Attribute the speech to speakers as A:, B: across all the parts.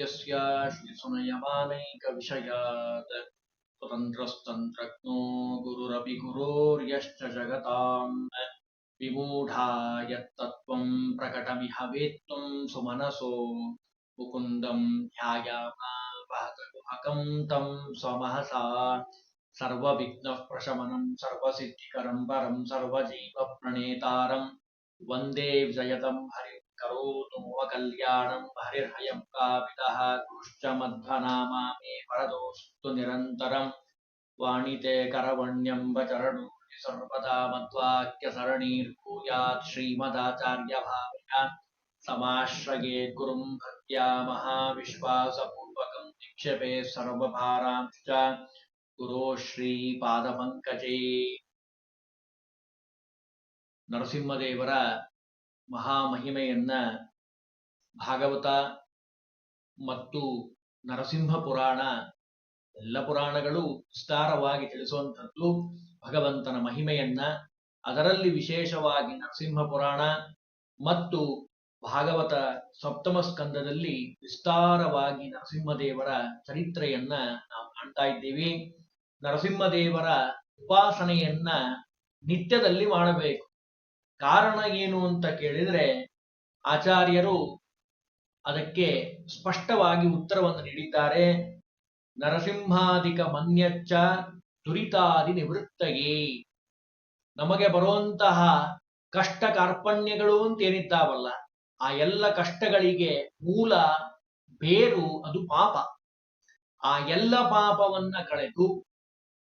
A: यस्य श्रीसुनयमानैकविषयात् स्वतन्त्रस्तन्त्रज्ञो गुरुरपि गुरोर्यश्च जगताम्। विमूढा यत्तत्त्वम् प्रकटमिह वेत्तुम् सुमनसो। मुकुन्दम् ध्यायामावहतगुहकम् तम् स्वमहसा। सर्वविघ्नः प्रशमनम् सर्वसिद्धिकरम् परम् सर्वजीवप्रणेतारम् वंदे जयतम् हरि। करोतु मुवकल्याणं हरिर्हयं कापितः कृश्च सर्वदा मध्वाक्यसरणीर्भूयात् समाश्रये गुरुं भक्त्या महाविश्वासपूर्वकं निक्षेपे सर्वभारांश्च। गुरो श्रीपादपङ्कजे। नरसिंहदेवर ಮಹಾಮಹಿಮೆಯನ್ನ ಭಾಗವತ ಮತ್ತು ನರಸಿಂಹ ಪುರಾಣ ಎಲ್ಲ ಪುರಾಣಗಳು ವಿಸ್ತಾರವಾಗಿ ತಿಳಿಸುವಂಥದ್ದು ಭಗವಂತನ ಮಹಿಮೆಯನ್ನ. ಅದರಲ್ಲಿ ವಿಶೇಷವಾಗಿ ನರಸಿಂಹ ಪುರಾಣ ಮತ್ತು ಭಾಗವತ ಸಪ್ತಮ ಸ್ಕಂದದಲ್ಲಿ ವಿಸ್ತಾರವಾಗಿ ನರಸಿಂಹದೇವರ ಚರಿತ್ರೆಯನ್ನ ನಾವು ಕಾಣ್ತಾ ಇದ್ದೀವಿ. ನರಸಿಂಹದೇವರ ಉಪಾಸನೆಯನ್ನ ನಿತ್ಯದಲ್ಲಿ ಮಾಡಬೇಕು. ಕಾರಣ ಏನು ಅಂತ ಕೇಳಿದ್ರೆ ಆಚಾರ್ಯರು ಅದಕ್ಕೆ ಸ್ಪಷ್ಟವಾಗಿ ಉತ್ತರವನ್ನು ನೀಡಿದ್ದಾರೆ. ನರಸಿಂಹಾದಿಕ ಮನ್ಯಚ್ಚ ದುರಿತಾದಿ ನಿವೃತ್ತಗೆ ನಮಗೆ ಬರುವಂತಹ ಕಷ್ಟ ಕಾರ್ಪಣ್ಯಗಳು ಅಂತ ಏನಿದ್ದಾವಲ್ಲ, ಆ ಎಲ್ಲ ಕಷ್ಟಗಳಿಗೆ ಮೂಲ ಬೇರು ಅದು ಪಾಪ. ಆ ಎಲ್ಲ ಪಾಪವನ್ನ ಕಳೆದು,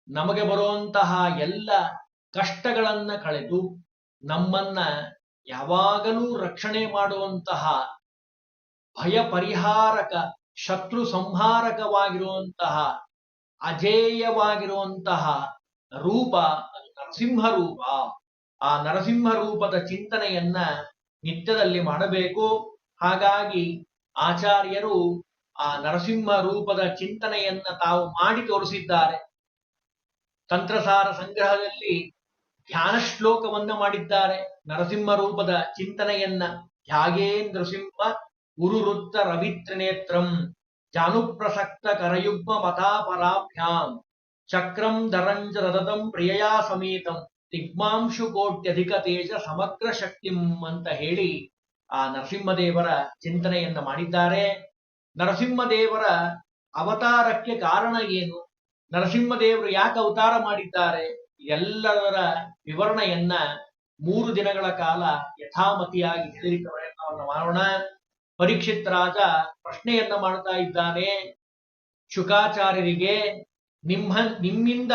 A: ನಮಗೆ ಬರುವಂತಹ ಎಲ್ಲ ಕಷ್ಟಗಳನ್ನ ಕಳೆದು ನಮ್ಮನ್ನ ಯಾವಾಗಲೂ ರಕ್ಷಣೆ ಮಾಡುವಂತಹ ಭಯ ಪರಿಹಾರಕ ಶತ್ರು ಸಂಹಾರಕವಾಗಿರುವಂತಹ, ಅಜೇಯವಾಗಿರುವಂತಹ ರೂಪ ನರಸಿಂಹ ರೂಪ ಆ ನರಸಿಂಹ ರೂಪದ ಚಿಂತನೆಯನ್ನ ನಿತ್ಯದಲ್ಲಿ ಮಾಡಬೇಕು. ಹಾಗಾಗಿ ಆಚಾರ್ಯರು ಆ ನರಸಿಂಹ ರೂಪದ ಚಿಂತನೆಯನ್ನ ತಾವು ಮಾಡಿ ತೋರಿಸಿದ್ದಾರೆ. ತಂತ್ರಸಾರ ಸಂಗ್ರಹದಲ್ಲಿ ಧ್ಯಾನ ಶ್ಲೋಕವನ್ನ ಮಾಡಿದ್ದಾರೆ ನರಸಿಂಹ ರೂಪದ ಚಿಂತನೆಯನ್ನ. ಧ್ಯಾಗೇ ನೃಸಿಂಹ ಉರುವೃತ್ತ ರವಿತ್ರಿನೇತ್ರಂ ಜಾನುಪ್ರಸಕ್ತ ಕರಯುಗ್ಮ ಮತಾಪರಾಭ್ಯಾಂ ಚಕ್ರಂ ಧರಂಜ ರದದಂ ಪ್ರಿಯಯಾ ಸಮೇತಂ ತಿಗ್ಮಾಂಶು ಕೋಟ್ಯಧಿಕ ತೇಜ ಸಮಗ್ರ ಶಕ್ತಿಂ ಅಂತ ಹೇಳಿ ಆ ನರಸಿಂಹದೇವರ ಚಿಂತನೆಯನ್ನ ಮಾಡಿದ್ದಾರೆ. ನರಸಿಂಹದೇವರ ಅವತಾರಕ್ಕೆ ಕಾರಣ ಏನು? ನರಸಿಂಹದೇವರು ಯಾಕೆ ಅವತಾರ ಮಾಡಿದ್ದಾರೆ? ಎಲ್ಲದರ ವಿವರಣೆಯನ್ನ ಮೂರು ದಿನಗಳ ಕಾಲ ಯಥಾಮತಿಯಾಗಿ ಹೇಳಲಿಕ್ಕೆ ಪ್ರಯತ್ನವನ್ನು ಮಾಡೋಣ. ಪರೀಕ್ಷಿತ್ ರಾಜ ಪ್ರಶ್ನೆಯನ್ನ ಮಾಡ್ತಾ ಇದ್ದಾನೆ. ಶುಕಾಚಾರ್ಯರಿಗೆ ನಿಮ್ಮ ನಿಮ್ಮಿಂದ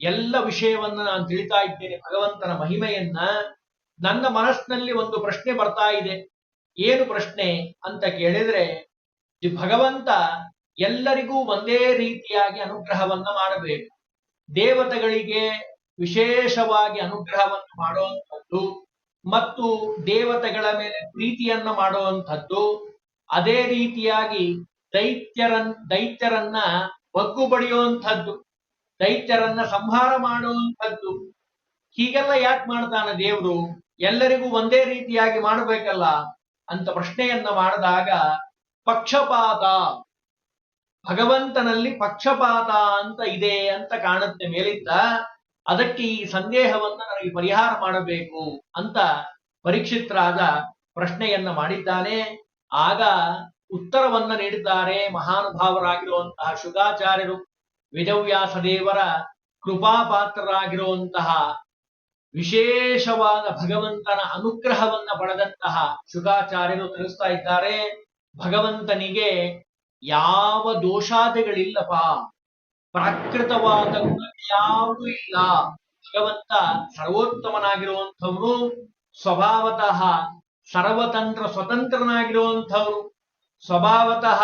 A: ಎಲ್ಲ ವಿಷಯವನ್ನ ನಾನು ತಿಳಿತಾ ಇದ್ದೇನೆ ಭಗವಂತನ ಮಹಿಮೆಯನ್ನ. ನನ್ನ ಮನಸ್ಸಿನಲ್ಲಿ ಒಂದು ಪ್ರಶ್ನೆ ಬರ್ತಾ ಇದೆ. ಏನು ಪ್ರಶ್ನೆ ಅಂತ ಕೇಳಿದ್ರೆ, ಭಗವಂತ ಎಲ್ಲರಿಗೂ ಒಂದೇ ರೀತಿಯಾಗಿ ಅನುಗ್ರಹವನ್ನ ಮಾಡಬೇಕು. ದೇವತೆಗಳಿಗೆ ವಿಶೇಷವಾಗಿ ಅನುಗ್ರಹವನ್ನು ಮಾಡುವಂಥದ್ದು ಮತ್ತು ದೇವತೆಗಳ ಮೇಲೆ ಪ್ರೀತಿಯನ್ನ ಮಾಡುವಂಥದ್ದು, ಅದೇ ರೀತಿಯಾಗಿ ದೈತ್ಯರನ್, ದೈತ್ಯರನ್ನ ಬಗ್ಗು ಬಡಿಯುವಂಥದ್ದು, ದೈತ್ಯರನ್ನ ಸಂಹಾರ ಮಾಡುವಂಥದ್ದು. ಹೀಗೆಲ್ಲ ಯಾಕೆ ಮಾಡ್ತಾನೆ ದೇವರು? ಎಲ್ಲರಿಗೂ ಒಂದೇ ರೀತಿಯಾಗಿ ಮಾಡಬೇಕಲ್ಲ ಅಂತ ಪ್ರಶ್ನೆಯನ್ನ ಮಾಡಿದಾಗ ಪಕ್ಷಪಾತ. ಭಗವಂತನಲ್ಲಿ ಪಕ್ಷಪಾತ ಅಂತ ಇದೆ ಅಂತ ಕಾಣುತ್ತೆ ಮೇಲಿದ್ದ ಅದಕ್ಕೆ ಈ ಸಂದೇಹವನ್ನು ನನಗೆ ಪರಿಹಾರ ಮಾಡಬೇಕು ಅಂತ ಪರೀಕ್ಷಿತರಾದ ಪ್ರಶ್ನೆಯನ್ನ ಮಾಡಿದ್ದಾನೆ. ಆಗ ಉತ್ತರವನ್ನ ನೀಡಿದ್ದಾರೆ ಮಹಾನುಭಾವರಾಗಿರುವಂತಹ ಶುಗಾಚಾರ್ಯರು ವಿಜವ್ಯಾಸ ದೇವರ ಕೃಪಾಪಾತ್ರರಾಗಿರುವಂತಹ ವಿಶೇಷವಾದ ಭಗವಂತನ ಅನುಗ್ರಹವನ್ನ ಪಡೆದಂತಹ ಶುಕಾಚಾರ್ಯರು ತಿಳಿಸ್ತಾ ಇದ್ದಾರೆ. ಭಗವಂತನಿಗೆ ಯಾವ ದೋಷಾದಿಗಳಿಲ್ಲಪ್ಪ. ಪ್ರಾಕೃತವಾದ ಯಾವುದು ಇಲ್ಲ. ಭಗವಂತ ಸರ್ವೋತ್ತಮನಾಗಿರುವಂಥವ್ರು, ಸ್ವಭಾವತಃ ಸರ್ವತಂತ್ರ ಸ್ವತಂತ್ರನಾಗಿರುವಂಥವ್ರು, ಸ್ವಭಾವತಃ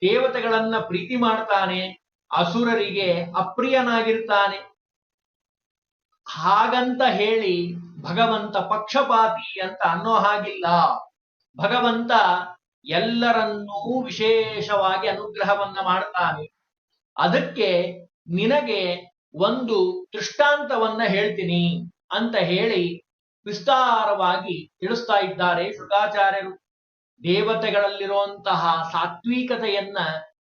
A: ದೇವತೆಗಳನ್ನ ಪ್ರೀತಿ ಮಾಡ್ತಾನೆ, ಅಸುರರಿಗೆ ಅಪ್ರಿಯನಾಗಿರ್ತಾನೆ. ಹಾಗಂತ ಹೇಳಿ ಭಗವಂತ ಪಕ್ಷಪಾತಿ ಅಂತ ಅನ್ನೋ ಹಾಗಿಲ್ಲ. ಭಗವಂತ ಎಲ್ಲರನ್ನೂ ವಿಶೇಷವಾಗಿ ಅನುಗ್ರಹವನ್ನ ಮಾಡ್ತಾನೆ. ಅದಕ್ಕೆ ನಿನಗೆ ಒಂದು ದೃಷ್ಟಾಂತವನ್ನ ಹೇಳ್ತೀನಿ ಅಂತ ಹೇಳಿ ವಿಸ್ತಾರವಾಗಿ ತಿಳಿಸ್ತಾ ಇದ್ದಾರೆ ಶುಕಾಚಾರ್ಯರು ದೇವತೆಗಳಲ್ಲಿರುವಂತಹ ಸಾತ್ವಿಕತೆಯನ್ನ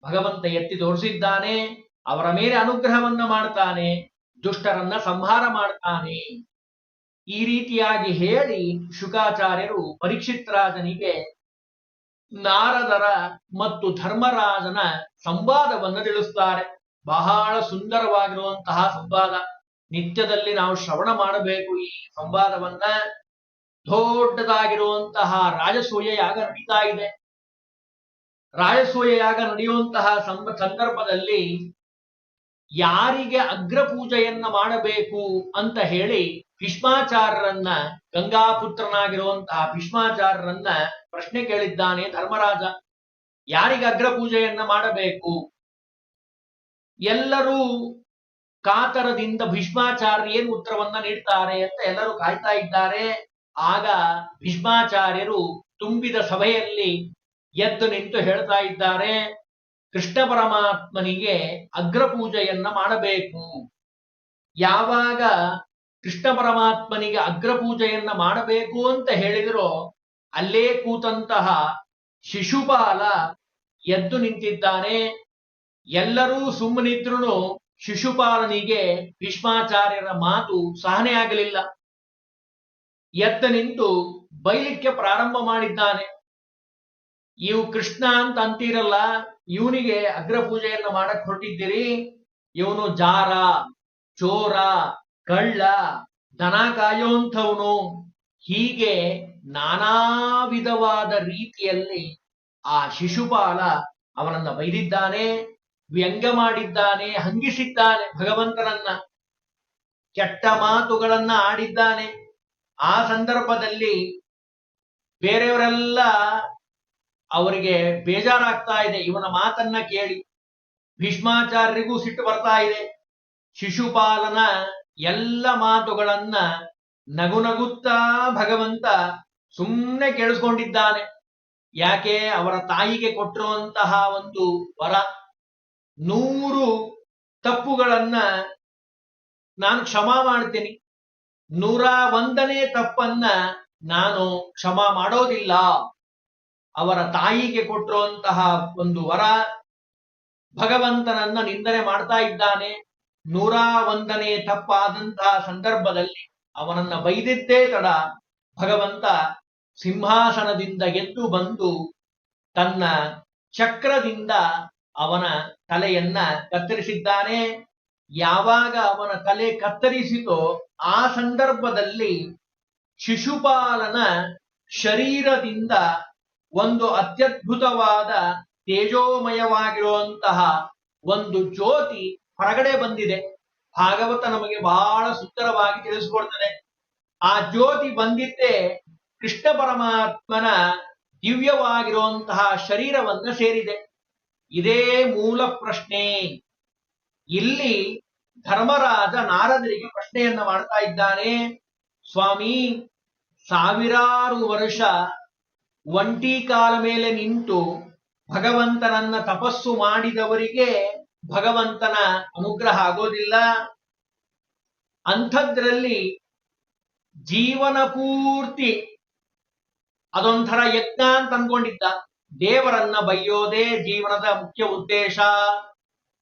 A: ಭಗವಂತ ಎತ್ತಿ ತೋರಿಸಿದ್ದಾನೆ. ಅವರ ಮೇಲೆ ಅನುಗ್ರಹವನ್ನ ಮಾಡ್ತಾನೆ. ದುಷ್ಟರನ್ನ ಸಂಹಾರ ಮಾಡ್ತಾನೆ. ಈ ರೀತಿಯಾಗಿ ಹೇಳಿ ಶುಕಾಚಾರ್ಯರು ಪರೀಕ್ಷಿತ್ ರಾಜನಿಗೆ ನಾರದರ ಮತ್ತು ಧರ್ಮರಾಜನ ಸಂವಾದವನ್ನು ತಿಳಿಸ್ತಾರೆ. ಬಹಳ ಸುಂದರವಾಗಿರುವಂತಹ ಸಂವಾದ. ನಿತ್ಯದಲ್ಲಿ ನಾವು ಶ್ರವಣ ಮಾಡಬೇಕು ಈ ಸಂವಾದವನ್ನ. ದೊಡ್ಡದಾಗಿರುವಂತಹ ರಾಜಸೂಯ ಯಾಗ ನಡೀತಾ ಇದೆ ರಾಜಸೂಯ ಯಾಗ ನಡೆಯುವಂತಹ ಸಂದ- ಸಂದರ್ಭದಲ್ಲಿ ಯಾರಿಗೆ ಅಗ್ರ ಪೂಜೆಯನ್ನ ಮಾಡಬೇಕು ಅಂತ ಹೇಳಿ ಭೀಷ್ಮಾಚಾರ್ಯರನ್ನ ಗಂಗಾಪುತ್ರನಾಗಿರುವಂತಹ ಭೀಷ್ಮಾಚಾರ್ಯರನ್ನ ಪ್ರಶ್ನೆ ಕೇಳಿದ್ದಾನೆ ಧರ್ಮರಾಜ. ಯಾರಿಗೆ ಅಗ್ರ ಪೂಜೆಯನ್ನ ಮಾಡಬೇಕು? ಎಲ್ಲರೂ ಕಾತರದಿಂದ ಭೀಷ್ಮಾಚಾರ್ಯ ಏನು ಉತ್ತರವನ್ನ ನೀಡ್ತಾರೆ ಅಂತ ಎಲ್ಲರೂ ಕಾಯ್ತಾ ಇದ್ದಾರೆ. ಆಗ ಭೀಷ್ಮಾಚಾರ್ಯರು ತುಂಬಿದ ಸಭೆಯಲ್ಲಿ ಎದ್ದು ನಿಂತು ಹೇಳ್ತಾ ಇದ್ದಾರೆ, ಕೃಷ್ಣ ಪರಮಾತ್ಮನಿಗೆ ಅಗ್ರ ಪೂಜೆಯನ್ನ ಮಾಡಬೇಕು. ಯಾವಾಗ ಕೃಷ್ಣ ಪರಮಾತ್ಮನಿಗೆ ಅಗ್ರ ಪೂಜೆಯನ್ನ ಮಾಡಬೇಕು ಅಂತ ಹೇಳಿದ್ರು, ಅಲ್ಲೇ ಕೂತಂತಹ ಶಿಶುಪಾಲ ಎದ್ದು ನಿಂತಿದ್ದಾನೆ. ಎಲ್ಲರೂ ಸುಮ್ಮನಿದ್ರು ಶಿಶುಪಾಲನಿಗೆ ಭೀಷ್ಮಾಚಾರ್ಯರ ಮಾತು ಸಹನೆ ಆಗಲಿಲ್ಲ. ಎದ್ದು ನಿಂತು ಬೈಲಿಕ್ಕೆ ಪ್ರಾರಂಭ ಮಾಡಿದ್ದಾನೆ. ಇವು ಕೃಷ್ಣ ಅಂತ ಅಂತೀರಲ್ಲ, ಇವನಿಗೆ ಅಗ್ರ ಪೂಜೆಯನ್ನ ಮಾಡಕ್ ಹೊರಟಿದ್ದೀರಿ. ಇವನು ಜಾರ, ಚೋರ ಕಳ್ಳ ದನ ಕಾಯೋಂಥವನು ಹೀಗೆ ನಾನಾ ವಿಧವಾದ ರೀತಿಯಲ್ಲಿ ಆ ಶಿಶುಪಾಲ ಅವನನ್ನ ಬೈದಿದ್ದಾನೆ, ವ್ಯಂಗ್ಯ ಮಾಡಿದ್ದಾನೆ, ಹಂಗಿಸಿದ್ದಾನೆ, ಭಗವಂತನನ್ನ. ಕೆಟ್ಟ ಮಾತುಗಳನ್ನ ಆಡಿದ್ದಾನೆ. ಆ ಸಂದರ್ಭದಲ್ಲಿ ಬೇರೆಯವರೆಲ್ಲ ಅವರಿಗೆ ಬೇಜಾರಾಗ್ತಾ ಇದೆ. ಇವನ ಮಾತನ್ನ ಕೇಳಿ ಭೀಷ್ಮಾಚಾರ್ಯರಿಗೂ ಸಿಟ್ಟು ಬರ್ತಾ ಇದೆ. ಶಿಶುಪಾಲನ ಎಲ್ಲ ಮಾತುಗಳನ್ನ ನಗು ನಗುತ್ತಾ ಭಗವಂತ ಸುಮ್ಮನೆ ಕೇಳಿಸ್ಕೊಂಡಿದ್ದಾನೆ. ಯಾಕೆ? ಅವರ ತಾಯಿಗೆ ಕೊಟ್ಟಿರುವಂತಹ ಒಂದು ವರ. ನೂರು ತಪ್ಪುಗಳನ್ನ ನಾನು ಕ್ಷಮಾ ಮಾಡ್ತೀನಿ. ನೂರ ಒಂದನೇ ತಪ್ಪನ್ನ ನಾನು ಕ್ಷಮಾ ಮಾಡೋದಿಲ್ಲ. ಅವರ ತಾಯಿಗೆ ಕೊಟ್ಟಿರುವಂತಹ ಒಂದು ವರ ಭಗವಂತನನ್ನ ನಿಂದನೆ ಮಾಡ್ತಾ ಇದ್ದಾನೆ. ನೂರ ಒಂದನೇ ತಪ್ಪಾದಂತಹ ಸಂದರ್ಭದಲ್ಲಿ ಅವನನ್ನ ಬೈದಿದ್ದೇ ತಡ ಭಗವಂತ ಸಿಂಹಾಸನದಿಂದ ಎದ್ದು ಬಂದು ತನ್ನ ಚಕ್ರದಿಂದ ಅವನ ತಲೆಯನ್ನ ಕತ್ತರಿಸಿದ್ದಾನೆ. ಯಾವಾಗ ಅವನ ತಲೆ ಕತ್ತರಿಸಿತೋ ಆ ಸಂದರ್ಭದಲ್ಲಿ ಶಿಶುಪಾಲನ ಶರೀರದಿಂದ ಒಂದು ಅತ್ಯದ್ಭುತವಾದ ತೇಜೋಮಯವಾಗಿರುವಂತಹ ಒಂದು ಜ್ಯೋತಿ ಹೊರಗಡೆ ಬಂದಿದೆ. ಭಾಗವತ ನಮಗೆ ಬಹಳ ಸುಂದರವಾಗಿ ತಿಳಿಸ್ಕೊಡ್ತದೆ. ಆ ಜ್ಯೋತಿ ಬಂದಿದ್ದೇ ಕೃಷ್ಣ ಪರಮಾತ್ಮನ ದಿವ್ಯವಾಗಿರುವಂತಹ ಶರೀರವನ್ನ ಸೇರಿದೆ. ಇದೇ ಮೂಲ ಪ್ರಶ್ನೆ. ಇಲ್ಲಿ ಧರ್ಮರಾಜ ನಾರದರಿಗೆ ಪ್ರಶ್ನೆಯನ್ನ ಮಾಡ್ತಾ ಇದ್ದಾನೆ. ಸ್ವಾಮಿ, ಸಾವಿರಾರು ವರ್ಷ ಒಂಟಿ ಕಾಲ ಮೇಲೆ ನಿಂತು ಭಗವಂತನನ್ನ ತಪಸ್ಸು ಮಾಡಿದವರಿಗೆ ಭಗವಂತನ ಅನುಗ್ರಹ ಆಗೋದಿಲ್ಲ. ಅಂಥದ್ರಲ್ಲಿ ಜೀವನ ಪೂರ್ತಿ ಅದೊಂಥರ ಯಜ್ಞ ಅಂತ ಅನ್ಕೊಂಡಿದ್ದ. ದೇವರನ್ನ ಬೈಯೋದೇ ಜೀವನದ ಮುಖ್ಯ ಉದ್ದೇಶ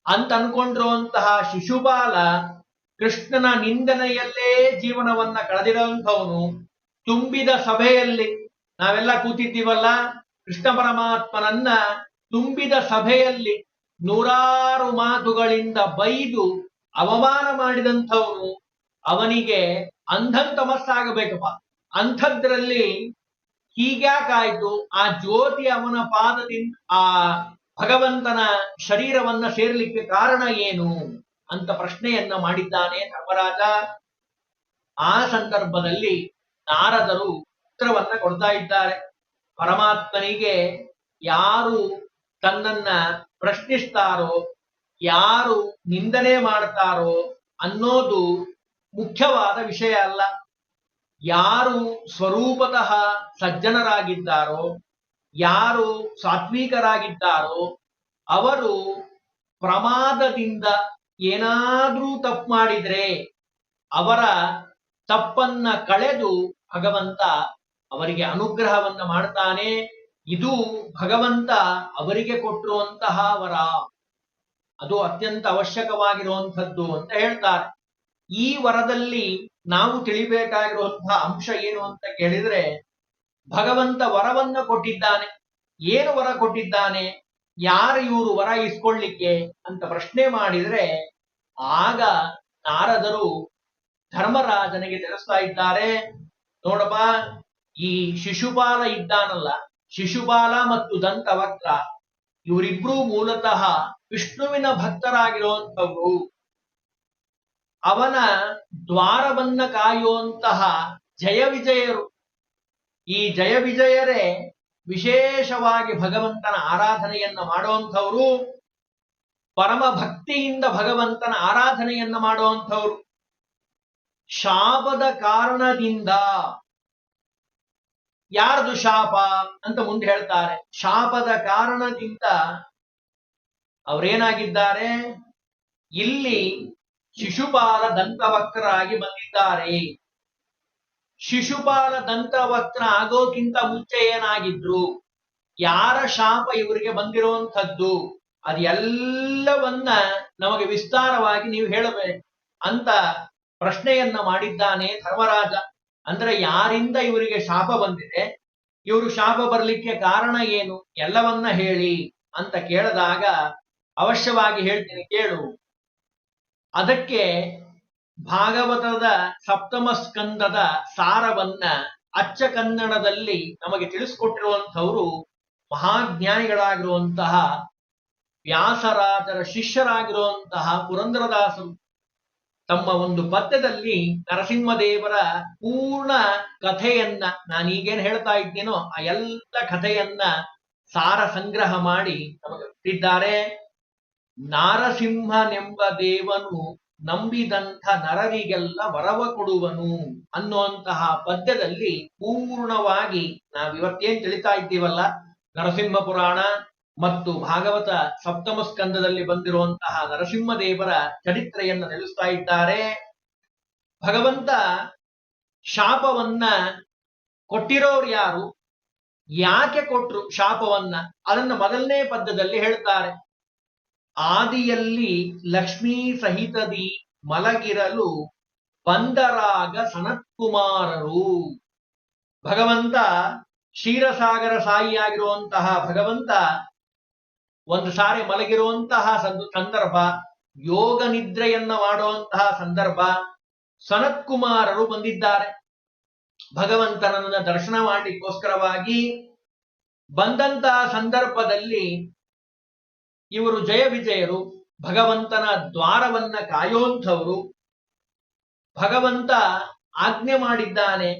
A: ಅಂತ ಅನ್ಕೊಂಡಿರುವಂತಹ ಶಿಶುಪಾಲ ಕೃಷ್ಣನ ನಿಂದನೆಯಲ್ಲೇ ಜೀವನವನ್ನ ಕಳೆದಿರುವಂಥವನು ತುಂಬಿದ ಸಭೆಯಲ್ಲಿ ನಾವೆಲ್ಲ ಕೂತಿದ್ದೀವಲ್ಲ, ಕೃಷ್ಣ ಪರಮಾತ್ಮನನ್ನ ತುಂಬಿದ ಸಭೆಯಲ್ಲಿ ನೂರಾರು ಮಾತುಗಳಿಂದ ಬೈದು ಅವಮಾನ ಮಾಡಿದಂಥವನು ಅವನಿಗೆ ಅಂಧನ್ ತಮಸ್ಸಾಗಬೇಕಪ್ಪ ಅಂಥದ್ರಲ್ಲಿ ಹೀಗ್ಯಾಕಾಯ್ತು, ಆ ಜ್ಯೋತಿ ಅವನ ಪಾದದಿಂದ, ಆ ಭಗವಂತನ ಶರೀರವನ್ನ ಸೇರ್ಲಿಕ್ಕೆ ಕಾರಣ ಏನು ಅಂತ ಪ್ರಶ್ನೆಯನ್ನ ಮಾಡಿದ್ದಾನೆ ಧರ್ಮರಾಜ. ಆ ಸಂದರ್ಭದಲ್ಲಿ ನಾರದರು ಉತ್ತರವನ್ನ ಕೊಡ್ತಾ ಇದ್ದಾರೆ. ಪರಮಾತ್ಮನಿಗೆ ಯಾರು ತನ್ನನ್ನ ಪ್ರಶ್ನಿಸ್ತಾರೋ, ಯಾರು ನಿಂದನೆ ಮಾಡ್ತಾರೋ ಅನ್ನೋದು ಮುಖ್ಯವಾದ ವಿಷಯ ಅಲ್ಲ. ಯಾರು ಸ್ವರೂಪತಃ ಸಜ್ಜನರಾಗಿದ್ದಾರೋ, ಯಾರು ಸಾತ್ವಿಕರಾಗಿದ್ದಾರೋ, ಅವರು ಪ್ರಮಾದದಿಂದ ಏನಾದ್ರೂ ತಪ್ಪು ಮಾಡಿದ್ರೆ ಅವರ ತಪ್ಪನ್ನ ಕಳೆದು ಭಗವಂತ ಅವರಿಗೆ ಅನುಗ್ರಹವನ್ನ ಮಾಡ್ತಾನೆ ಇದು ಭಗವಂತ ಅವರಿಗೆ ಕೊಟ್ಟಿರುವಂತಹ ವರ. ಅದು ಅತ್ಯಂತ ಅವಶ್ಯಕವಾಗಿರುವಂಥದ್ದು ಅಂತ ಹೇಳ್ತಾರೆ. ಈ ವರದಲ್ಲಿ ನಾವು ತಿಳಿಬೇಕಾಗಿರುವಂತಹ ಅಂಶ ಏನು ಅಂತ ಕೇಳಿದ್ರೆ, ಭಗವಂತ ವರವನ್ನು ಕೊಟ್ಟಿದ್ದಾನೆ. ಏನು ವರ ಕೊಟ್ಟಿದ್ದಾನೆ? ಯಾರು ಇವರು ವರ ಇಸ್ಕೊಳ್ಳಿಕ್ಕೆ ಅಂತ ಪ್ರಶ್ನೆ ಮಾಡಿದ್ರೆ, ಆಗ ನಾರದರು ಧರ್ಮರಾಜನಿಗೆ ತಿಳಿಸ್ತಾ ಇದ್ದಾರೆ, ನೋಡಪ್ಪ, ಈ ಶಿಶುಪಾಲ ಇದ್ದಾನಲ್ಲ ಶಿಶುಪಾಲ ಮತ್ತು ದಂತವಕ್ರ, ಇವರಿಬ್ರು ಮೂಲತಃ ವಿಷ್ಣುವಿನ ಭಕ್ತರಾಗಿರುವಂಥವ್ರು ಅವನ ದ್ವಾರವನ್ನ ಕಾಯುವಂತಹ ಜಯ ವಿಜಯರು. ಈ ಜಯ ವಿಜಯರೇ ವಿಶೇಷವಾಗಿ ಭಗವಂತನ ಆರಾಧನೆಯನ್ನ ಮಾಡುವಂಥವ್ರು. ಪರಮ ಭಕ್ತಿಯಿಂದ ಭಗವಂತನ ಆರಾಧನೆಯನ್ನ ಮಾಡುವಂಥವ್ರು. ಶಾಪದ ಕಾರಣದಿಂದ ಯಾರದು ಶಾಪ ಅಂತ ಮುಂದೆ ಹೇಳ್ತಾರೆ. ಶಾಪದ ಕಾರಣದಿಂದ ಅವರೇನಾಗಿದ್ದಾರೆ? ಇಲ್ಲಿ ಶಿಶುಪಾಲ ದಂತವಕ್ರಾಗಿ ಬಂದಿದ್ದಾರೆ. ಶಿಶುಪಾಲ ದಂತವಕ್ರ ಆಗೋಕ್ಕಿಂತ ಮುಂಚೆ ಏನಾಗಿದ್ರು? ಯಾರ ಶಾಪ ಇವರಿಗೆ ಬಂದಿರುವಂಥದ್ದು? ಅದೆಲ್ಲವನ್ನ ನಮಗೆ ವಿಸ್ತಾರವಾಗಿ ನೀವು ಹೇಳಬೇಕು ಅಂತ ಪ್ರಶ್ನೆಯನ್ನ ಮಾಡಿದ್ದಾನೆ ಧರ್ಮರಾಜ. ಅಂದ್ರೆ ಯಾರಿಂದ ಇವರಿಗೆ ಶಾಪ ಬಂದಿದೆ? ಇವರು ಶಾಪ ಬರ್ಲಿಕ್ಕೆ ಕಾರಣ ಏನು? ಎಲ್ಲವನ್ನ ಹೇಳಿ ಅಂತ ಕೇಳಿದಾಗ ಅವಶ್ಯವಾಗಿ ಹೇಳ್ತೀನಿ, ಕೇಳು. ಅದಕ್ಕೆ ಭಾಗವತದ ಸಪ್ತಮ ಸ್ಕಂದದ ಸಾರವನ್ನ ಅಚ್ಚ ಕನ್ನಡದಲ್ಲಿ ನಮಗೆ ತಿಳಿಸ್ಕೊಟ್ಟಿರುವಂಥವರು ಮಹಾಜ್ಞಾನಿಗಳಾಗಿರುವಂತಹ ವ್ಯಾಸರಾಜರ ಶಿಷ್ಯರಾಗಿರುವಂತಹ ಪುರಂದರದಾಸರು. ತಮ್ಮ ಒಂದು ಪದ್ಯದಲ್ಲಿ ನರಸಿಂಹದೇವರ ಪೂರ್ಣ ಕಥೆಯನ್ನ ನಾನೀಗೇನ್ ಹೇಳ್ತಾ ಇದ್ದೇನೋ ಆ ಎಲ್ಲ ಕಥೆಯನ್ನ ಸಾರ ಸಂಗ್ರಹ ಮಾಡಿ ನಮಗೆ ಬಿಟ್ಟಿದ್ದಾರೆ ನಾರಸಿಂಹನೆಂಬ ದೇವನು ನಂಬಿದಂಥ ನರರಿಗೆಲ್ಲ ವರವ ಕೊಡುವನು ಅನ್ನುವಂತಹ ಪದ್ಯದಲ್ಲಿ ಪೂರ್ಣವಾಗಿ ನಾವಿವತ್ತೇನ್ ತಿಳಿತಾ ಇದ್ದೀವಲ್ಲ? ನರಸಿಂಹ ಪುರಾಣ ಮತ್ತು ಭಾಗವತ ಸಪ್ತಮ ಸ್ಕಂದದಲ್ಲಿ ಬಂದಿರುವಂತಹ ನರಸಿಂಹದೇವರ ಚರಿತ್ರೆಯನ್ನು ನೆಲೆಸ್ತಾ ಇದ್ದಾರೆ. ಭಗವಂತ ಶಾಪವನ್ನ ಕೊಟ್ಟಿರೋರು ಯಾರು? ಯಾಕೆ ಕೊಟ್ರು ಶಾಪವನ್ನ? ಅದನ್ನು ಮೊದಲನೇ ಪದ್ಯದಲ್ಲಿ ಹೇಳ್ತಾರೆ. ಆದಿಯಲ್ಲಿ ಲಕ್ಷ್ಮೀ ಸಹಿತದಿ ಮಲಗಿರಲು ಬಂದರಾಗ ಸನತ್ಕುಮಾರರು. ಭಗವಂತ ಕ್ಷೀರಸಾಗರ ಸಾಯಿಯಾಗಿರುವಂತಹ ಭಗವಂತ ಒಂದು ಸಾರಿ ಮಲಗಿರುವಂತಹ ಸಂದ- ಸಂದರ್ಭ, ಯೋಗ ನಿದ್ರೆಯನ್ನ ಮಾಡುವಂತಹ ಸಂದರ್ಭ, ಸನತ್ಕುಮಾರರು ಬಂದಿದ್ದಾರೆ. ಭಗವಂತನನ್ನ ದರ್ಶನ ಮಾಡಲಿಕ್ಕೋಸ್ಕರವಾಗಿ ಬಂದಂತಹ ಸಂದರ್ಭದಲ್ಲಿ ಇವರು ಜಯ ವಿಜಯರು, ಭಗವಂತನ ದ್ವಾರವನ್ನ ಕಾಯುವಂಥವರು ಭಗವಂತ ಆಜ್ಞೆ ಮಾಡಿದ್ದಾನೆ,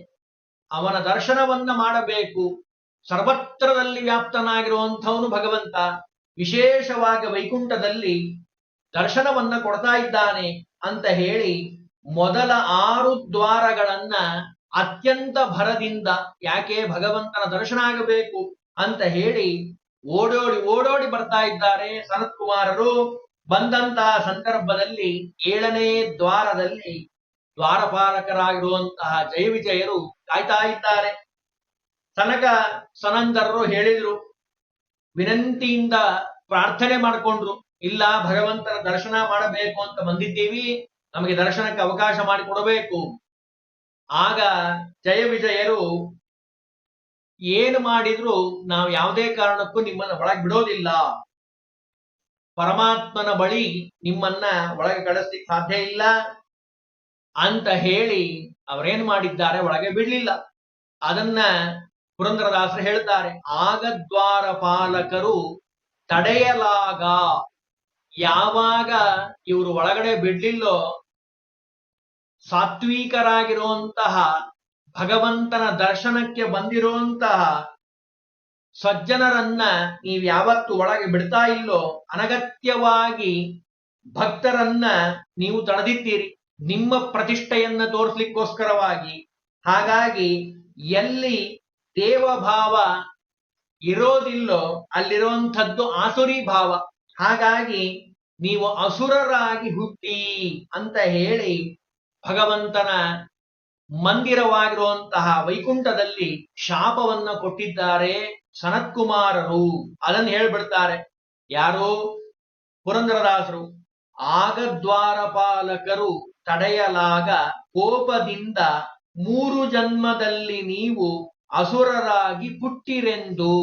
A: ಅವನ ದರ್ಶನವನ್ನ ಮಾಡಬೇಕು, ಸರ್ವತ್ರದಲ್ಲಿ ವ್ಯಾಪ್ತನಾಗಿರುವಂಥವನು ಭಗವಂತ. ವಿಶೇಷವಾಗಿ ವೈಕುಂಠದಲ್ಲಿ ದರ್ಶನವನ್ನ ಕೊಡ್ತಾ ಇದ್ದಾನೆ ಅಂತ ಹೇಳಿ ಮೊದಲ ಆರು ದ್ವಾರಗಳನ್ನ ಅತ್ಯಂತ ಭರದಿಂದ ಯಾಕೆ ಭಗವಂತನ ದರ್ಶನ ಆಗಬೇಕು ಅಂತ ಹೇಳಿ ಓಡೋಡಿ ಓಡೋಡಿ ಬರ್ತಾ ಇದ್ದಾರೆ ಸನತ್ ಕುಮಾರರು ಬಂದಂತಹ ಸಂದರ್ಭದಲ್ಲಿ ಏಳನೇ ದ್ವಾರದಲ್ಲಿ ದ್ವಾರಪಾಲಕರಾಗಿರುವಂತಹ ಜಯ ವಿಜಯರು ಕಾಯ್ತಾ ಇದ್ದಾರೆ. ಸನಕ ಸನಂದರರು ಹೇಳಿದ್ರು ವಿನಂತಿಯಿಂದ ಪ್ರಾರ್ಥನೆ ಮಾಡಿಕೊಂಡ್ರು. ಇಲ್ಲ, ಭಗವಂತನ ದರ್ಶನ ಮಾಡಬೇಕು ಅಂತ ಬಂದಿದ್ದೀವಿ. ನಮಗೆ ದರ್ಶನಕ್ಕೆ ಅವಕಾಶ ಮಾಡಿಕೊಡಬೇಕು. ಆಗ ಜಯ ವಿಜಯರು ಏನು ಮಾಡಿದ್ರು ನಾವು ಯಾವುದೇ ಕಾರಣಕ್ಕೂ ನಿಮ್ಮನ್ನ ಒಳಗೆ ಬಿಡೋದಿಲ್ಲ. ಪರಮಾತ್ಮನ ಬಳಿ ನಿಮ್ಮನ್ನ ಒಳಗೆ ಕಳಿಸ್ಲಿಕ್ಕೆ ಸಾಧ್ಯ ಇಲ್ಲ ಅಂತ ಹೇಳಿ ಅವರೇನ್ ಮಾಡಿದ್ದಾರೆ ಒಳಗೆ ಬಿಡ್ಲಿಲ್ಲ. ಅದನ್ನ ಪುರಂದರದಾಸರು ಹೇಳ್ತಾರೆ ಆಗದ್ವಾರ ಪಾಲಕರು ತಡೆಯಲಾಗ, ಯಾವಾಗ ಇವರು ಒಳಗಡೆ ಬಿಡ್ಲಿಲ್ಲೋ, ಸಾತ್ವಿಕರಾಗಿರುವಂತಹ ಭಗವಂತನ ದರ್ಶನಕ್ಕೆ ಬಂದಿರುವಂತಹ ಸಜ್ಜನರನ್ನ ನೀವ್ ಯಾವತ್ತು ಒಳಗೆ ಬಿಡ್ತಾ ಇಲ್ಲೋ, ಅನಗತ್ಯವಾಗಿ ಭಕ್ತರನ್ನ ನೀವು ತಡೆದಿದ್ದೀರಿ ನಿಮ್ಮ ಪ್ರತಿಷ್ಠೆಯನ್ನ ತೋರಿಸ್ಲಿಕ್ಕೋಸ್ಕರವಾಗಿ. ಹಾಗಾಗಿ ಎಲ್ಲಿ ದೇವಭಾವ ಇರೋದಿಲ್ಲೋ ಅಲ್ಲಿರುವಂಥದ್ದು ಆಸುರಿ ಭಾವ. ಹಾಗಾಗಿ ನೀವು ಅಸುರರಾಗಿ ಹುಟ್ಟಿ ಅಂತ ಹೇಳಿ ಭಗವಂತನ ಮಂದಿರವಾಗಿರುವಂತಹ ವೈಕುಂಠದಲ್ಲಿ ಶಾಪವನ್ನ ಕೊಟ್ಟಿದ್ದಾರೆ ಸನತ್ಕುಮಾರರು. ಅದನ್ನು ಹೇಳ್ಬಿಡ್ತಾರೆ. ಯಾರು? ಪುರಂದರದಾಸರು. ಆಗದ್ವಾರಪಾಲಕರು ತಡೆಯಲಾಗ ಕೋಪದಿಂದ ಮೂರು ಜನ್ಮದಲ್ಲಿ ನೀವು ಅಸುರರಾಗಿ ಹುಟ್ಟಿರೆಂದು.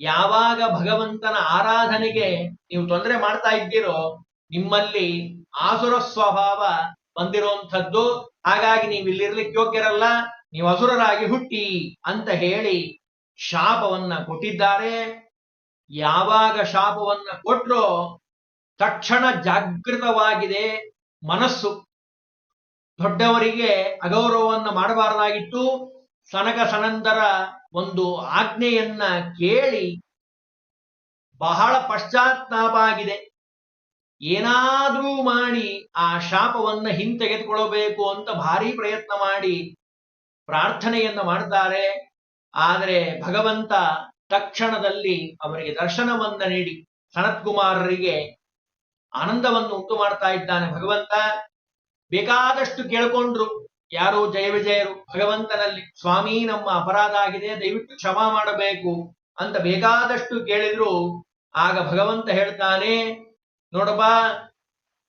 A: ಯಾವಾಗ ಭಗವಂತನ ಆರಾಧನೆಗೆ ನೀವು ತೊಂದರೆ ಮಾಡ್ತಾ ಇದ್ದೀರೋ, ನಿಮ್ಮಲ್ಲಿ ಆಸುರ ಸ್ವಭಾವ ಬಂದಿರುವಂಥದ್ದು ಹಾಗಾಗಿ ನೀವು ಇಲ್ಲಿರ್ಲಿಕ್ಕೆ ಯೋಗ್ಯರಲ್ಲ, ನೀವು ಅಸುರರಾಗಿ ಹುಟ್ಟಿ ಅಂತ ಹೇಳಿ ಶಾಪವನ್ನ ಕೊಟ್ಟಿದ್ದಾರೆ. ಯಾವಾಗ ಶಾಪವನ್ನ ಕೊಟ್ರೋ ತಕ್ಷಣ ಜಾಗೃತವಾಗಿದೆ. ಮನಸ್ಸು ದೊಡ್ಡವರಿಗೆ ಅಗೌರವವನ್ನ ಮಾಡಬಾರದಾಗಿತ್ತು. ಸನಕ ಸನಂದರ ಒಂದು ಆಜ್ಞೆಯನ್ನ ಕೇಳಿ ಬಹಳ ಪಶ್ಚಾತ್ತಾಪ ಆಗಿದೆ ಏನಾದ್ರೂ ಮಾಡಿ ಆ ಶಾಪವನ್ನ ಹಿಂತೆಗೆದುಕೊಳ್ಳಬೇಕು ಅಂತ ಭಾರಿ ಪ್ರಯತ್ನ ಮಾಡಿ ಪ್ರಾರ್ಥನೆಯನ್ನ ಮಾಡ್ತಾರೆ. ಆದರೆ ಭಗವಂತ ತಕ್ಷಣದಲ್ಲಿ ಅವರಿಗೆ ದರ್ಶನವನ್ನ ನೀಡಿ ಸನತ್ಕುಮಾರರಿಗೆ ಆನಂದವನ್ನು ಉಂಟು ಮಾಡ್ತಾ ಇದ್ದಾನೆ ಭಗವಂತ. ಬೇಕಾದಷ್ಟು ಕೇಳ್ಕೊಂಡ್ರು. ಯಾರು ಜಯ ವಿಜಯರು, ಭಗವಂತನಲ್ಲಿ ಸ್ವಾಮಿ ನಮ್ಮ ಅಪರಾಧ ಆಗಿದೆ, ದಯವಿಟ್ಟು ಕ್ಷಮಾ ಮಾಡಬೇಕು ಅಂತ ಬೇಕಾದಷ್ಟು ಕೇಳಿದ್ರು ಆಗ ಭಗವಂತ ಹೇಳ್ತಾನೆ, ನೋಡಪ್ಪ,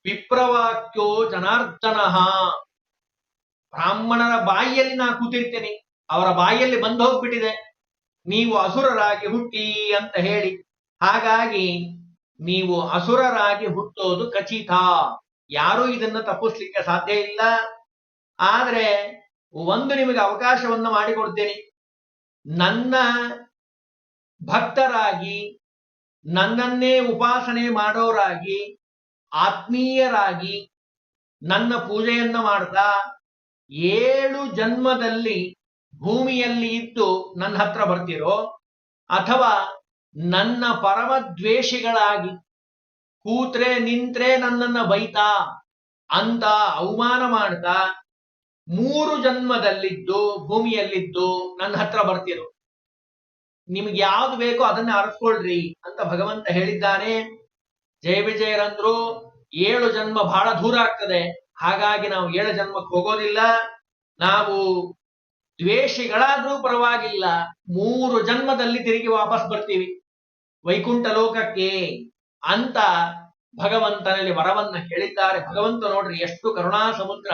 A: ವಿಪ್ರವಾಕ್ಯೋ ಜನಾರ್ದನ. ಬ್ರಾಹ್ಮಣರ ಬಾಯಿಯಲ್ಲಿ ನಾ ಕೂತಿರ್ತೇನೆ, ಅವರ ಬಾಯಿಯಲ್ಲಿ ಬಂದು ಹೋಗ್ಬಿಟ್ಟಿದೆ. ನೀವು ಅಸುರರಾಗಿ ಹುಟ್ಟಿ ಅಂತ ಹೇಳಿ, ಹಾಗಾಗಿ ನೀವು ಅಸುರರಾಗಿ ಹುಟ್ಟೋದು ಖಚಿತ. ಯಾರೂ ಇದನ್ನ ತಪ್ಪಿಸ್ಲಿಕ್ಕೆ ಸಾಧ್ಯ ಇಲ್ಲ. ಆದ್ರೆ ಒಂದು ನಿಮಗೆ ಅವಕಾಶವನ್ನು ಮಾಡಿಕೊಡ್ತೇನೆ. ನನ್ನ ಭಕ್ತರಾಗಿ, ನನ್ನನ್ನೇ ಉಪಾಸನೆ ಮಾಡೋರಾಗಿ, ಆತ್ಮೀಯರಾಗಿ ನನ್ನ ಪೂಜೆಯನ್ನ ಮಾಡ್ತಾ ಏಳು ಜನ್ಮದಲ್ಲಿ ಭೂಮಿಯಲ್ಲಿ ಇದ್ದು ನನ್ನ ಹತ್ರ ಬರ್ತಿರೋ ಅಥವಾ ನನ್ನ ಪರಮ ದ್ವೇಷಿಗಳಾಗಿ ಕೂತ್ರೆ ನಿಂತ್ರೆ ನನ್ನನ್ನ ಬೈತಾ ಅಂತ ಅವಮಾನ ಮಾಡ್ತಾ ಮೂರು ಜನ್ಮದಲ್ಲಿದ್ದು, ಭೂಮಿಯಲ್ಲಿದ್ದು, ನನ್ನ ಹತ್ರ ಬರ್ತಿರು. ನಿಮ್ಗೆ ಯಾವ್ದು ಬೇಕೋ ಅದನ್ನ ಅರಸ್ಕೊಳ್ರಿ ಅಂತ ಭಗವಂತ ಹೇಳಿದ್ದಾನೆ. ಜಯ ವಿಜಯರಂದ್ರು, ಏಳು ಜನ್ಮ ಬಹಳ ದೂರ ಆಗ್ತದೆ. ಹಾಗಾಗಿ ನಾವು ಏಳು ಜನ್ಮಕ್ಕೆ ಹೋಗೋದಿಲ್ಲ. ನಾವು ದ್ವೇಷಿಗಳಾದ್ರೂ ಪರವಾಗಿಲ್ಲ. ಮೂರು ಜನ್ಮದಲ್ಲಿ ತಿರುಗಿ ವಾಪಸ್ ಬರ್ತೀವಿ. ವೈಕುಂಠ ಲೋಕಕ್ಕೆ ಅಂತ ಭಗವಂತನಲ್ಲಿ ವರವನ್ನ ಹೇಳಿದ್ದಾರೆ. ಭಗವಂತ ನೋಡ್ರಿ, ಎಷ್ಟು ಕರುಣಾ ಸಮುದ್ರ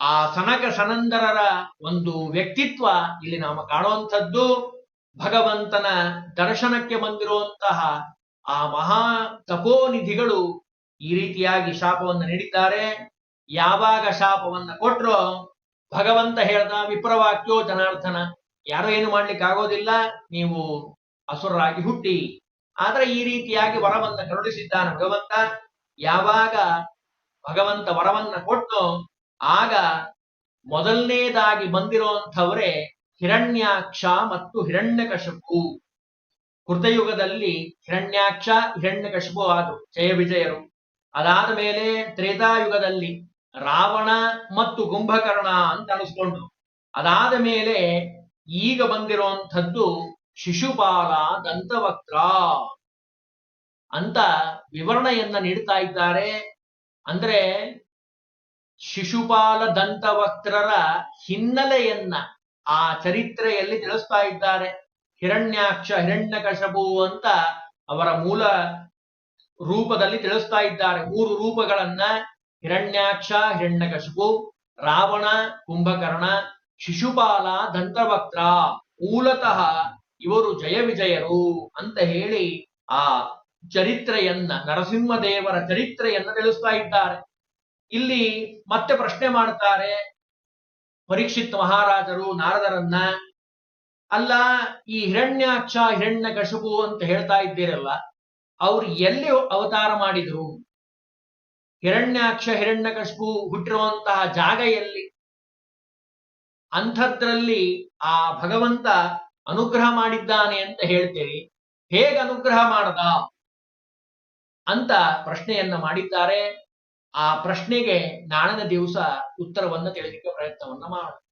A: ಆ ಸನಕ ಸನಂದರರ ಒಂದು ವ್ಯಕ್ತಿತ್ವ ಇಲ್ಲಿ ನಾವು ಕಾಣುವಂಥದ್ದು. ಭಗವಂತನ ದರ್ಶನಕ್ಕೆ ಬಂದಿರುವಂತಹ ಆ ಮಹಾ ತಪೋನಿಧಿಗಳು ಈ ರೀತಿಯಾಗಿ ಶಾಪವನ್ನು ನೀಡಿದ್ದಾರೆ. ಯಾವಾಗ ಶಾಪವನ್ನ ಕೊಟ್ಟರೋ ಭಗವಂತ ಹೇಳ್ದ ವಿಪ್ರವಾಕ್ಯೋ ಜನಾರ್ದನ, ಯಾರೋ ಏನು ಮಾಡ್ಲಿಕ್ಕೆ ಆಗೋದಿಲ್ಲ, ನೀವು ಅಸುರರಾಗಿ ಹುಟ್ಟಿ. ಆದ್ರೆ ಈ ರೀತಿಯಾಗಿ ವರವನ್ನ ಕರುಣಿಸಿದ್ದಾನೆ ಭಗವಂತ. ಯಾವಾಗ ಭಗವಂತ ವರವನ್ನ ಕೊಟ್ಟು ಆಗ ಮೊದಲನೇದಾಗಿ ಬಂದಿರುವಂಥವರೇ ಹಿರಣ್ಯಾಕ್ಷ ಮತ್ತು ಹಿರಣ್ಯಕಶಪು. ಕೃತಯುಗದಲ್ಲಿ ಹಿರಣ್ಯಾಕ್ಷ, ಹಿರಣ್ಯಕಶಪು ಆದರು ಜಯ ವಿಜಯರು. ಅದಾದ ಮೇಲೆ ತ್ರೇತಾಯುಗದಲ್ಲಿ ರಾವಣ ಮತ್ತು ಕುಂಭಕರ್ಣ ಅಂತ ಅನಿಸ್ಕೊಂಡ್ರು. ಅದಾದ ಮೇಲೆ ಈಗ ಬಂದಿರುವಂಥದ್ದು ಶಿಶುಪಾಲ ದಂತವಕ್ರ ಅಂತ ವಿವರಣೆಯನ್ನ ನೀಡ್ತಾ ಇದ್ದಾರೆ. ಅಂದ್ರೆ ಶಿಶುಪಾಲ ದಂತವಕ್ರರ ಹಿನ್ನೆಲೆಯನ್ನ ಆ ಚರಿತ್ರೆಯಲ್ಲಿ ತಿಳಿಸ್ತಾ ಇದ್ದಾರೆ. ಹಿರಣ್ಯಾಕ್ಷ, ಹಿರಣ್ಯಕಶಪು ಅಂತ ಅವರ ಮೂಲ ರೂಪದಲ್ಲಿ ತಿಳಿಸ್ತಾ ಇದ್ದಾರೆ. ಮೂರು ರೂಪಗಳನ್ನ ಹಿರಣ್ಯಾಕ್ಷ, ಹಿರಣ್ಯಕಶಪು, ರಾವಣ, ಕುಂಭಕರ್ಣ ಶಿಶುಪಾಲ ದಂತವಕ್ರ ಮೂಲತಃ ಇವರು ಜಯ ವಿಜಯರು ಅಂತ ಹೇಳಿ ಆ ಚರಿತ್ರೆಯನ್ನ ನರಸಿಂಹದೇವರ ಚರಿತ್ರೆಯನ್ನ ತಿಳಿಸ್ತಾ ಇದ್ದಾರೆ. ಇಲ್ಲಿ ಮತ್ತೆ ಪ್ರಶ್ನೆ ಮಾಡ್ತಾರೆ, ಪರೀಕ್ಷಿತ್ ಮಹಾರಾಜರು ನಾರದರನ್ನ, ಅಲ್ಲ, ಈ ಹಿರಣ್ಯಾಕ್ಷ, ಹಿರಣ್ಯ ಕಶುಪು ಅಂತ ಹೇಳ್ತಾ ಇದ್ದೀರಲ್ಲ, ಅವ್ರು ಎಲ್ಲಿ ಅವತಾರ ಮಾಡಿದ್ರು? ಹಿರಣ್ಯಾಕ್ಷ, ಹಿರಣ್ಯ ಕಶುಪು ಹುಟ್ಟಿರುವಂತಹ ಜಾಗ ಎಲ್ಲಿ? ಅಂಥದ್ರಲ್ಲಿ ಆ ಭಗವಂತ ಅನುಗ್ರಹ ಮಾಡಿದ್ದಾನೆ ಅಂತ ಹೇಳ್ತೀರಿ ಹೇಗೆ ಅನುಗ್ರಹ ಮಾಡದ? ಅಂತ ಪ್ರಶ್ನೆಯನ್ನ ಮಾಡಿದ್ದಾರೆ. ಆ ಪ್ರಶ್ನೆಗೆ ನಾಳಿನ ದಿವಸ ಉತ್ತರವನ್ನು ತಿಳಿಲಿಕ್ಕೆ ಪ್ರಯತ್ನವನ್ನ ಮಾಡೋಣ.